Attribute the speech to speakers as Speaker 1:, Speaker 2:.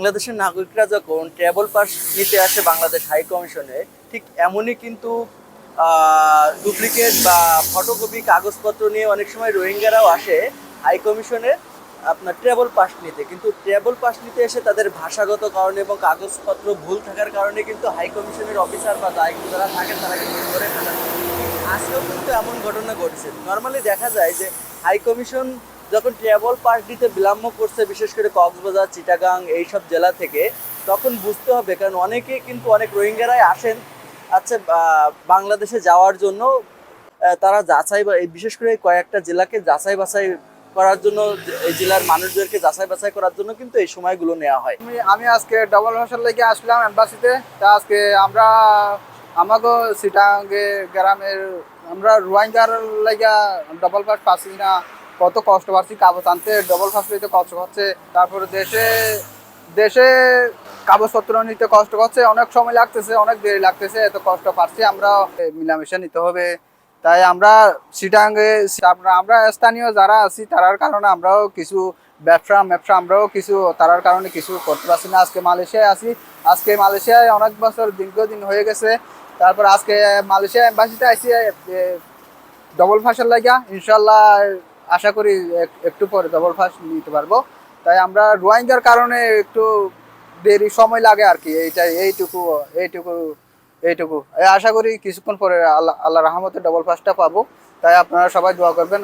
Speaker 1: বাংলাদেশের নাগরিকরা যখন ট্রাভেল পাস নিতে আসে বাংলাদেশ হাই কমিশনে, ঠিক এমনই কিন্তু ডুপ্লিকেট বা ফটোকপি, কাগজপত্র নিয়ে অনেক সময় রোহিঙ্গারাও আসে হাই কমিশনে আপনার ট্রাভেল পাস নিতে। কিন্তু ট্রাভেল পাস নিতে এসে তাদের ভাষাগত কারণে এবং কাগজপত্র ভুল থাকার কারণে কিন্তু হাই কমিশনের অফিসার বা দায়িত্ব যারা থাকেন তারা কিন্তু ধরে আজকেও কিন্তু এমন ঘটনা ঘটছে। নর্মালি দেখা যায় যে হাই কমিশন যখন ট্রাভেল পাস দিতে বিলম্ব করছে, বিশেষ করে কক্সবাজার, চিটাগাং, এইসব জেলা থেকে, তখন বুঝতে হবে, কারণ অনেকে কিন্তু অনেক রোহিঙ্গারাই আসেন আচ্ছা বাংলাদেশে যাওয়ার জন্য তারা যাচাই বিশেষ করে কয়েকটা জেলাকে যাচাই বাছাই করার জন্য, এই জেলার মানুষদেরকে যাচাই বাছাই করার জন্য কিন্তু এই সময়গুলো নেওয়া হয়।
Speaker 2: আমি আজকে ডবল ভাষার লেগে আসলাম এম্বাসিতে তা আজকে আমরা আমাকে সিটাঙ্গে গ্রামের, আমরা রোহিঙ্গার লেগে ডবল ফাস পাচ্ছি না। কত কষ্ট পাচ্ছি কাগজ আনতে ডবল ফাস পেতে কষ্ট হচ্ছে। তারপরে দেশে দেশে কাগজপত্র নিতে কষ্ট হচ্ছে, অনেক সময় লাগতেছে, অনেক দেরি লাগতেছে, এত কষ্ট পাচ্ছি, আমরা মিলামেশা নিতে হবে। তাই আমরা সিটাঙ্গে আমরা স্থানীয় যারা আছি, তারার কারণে আমরাও কিছু ব্যবসা ব্যবসা আমরাও কিছু, তারার কারণে কিছু করতে পারছি না। আজকে মালয়েশিয়ায় আছি, আজকে মালয়েশিয়ায় অনেক বছর দীর্ঘদিন হয়ে গেছে। তারপর আজকে মালয়েশিয়া এম্বাসিতে আইসি ডবল ফাঁসের লাগিয়া ইনশাল্লাহ আশা করি একটু পরে ডবল ফার্স্ট নিতে পারব। তাই আমরা রোহিঙ্গার কারণে একটু দেরি সময় লাগে আর কি, এইটাই, এইটুকু এইটুকু এইটুকু। আশা করি কিছুক্ষণ পরে আল্লাহ আল্লাহ রহমতে ডবল ফার্স্টটা পাবো। তাই আপনারা সবাই দোয়া করবেন।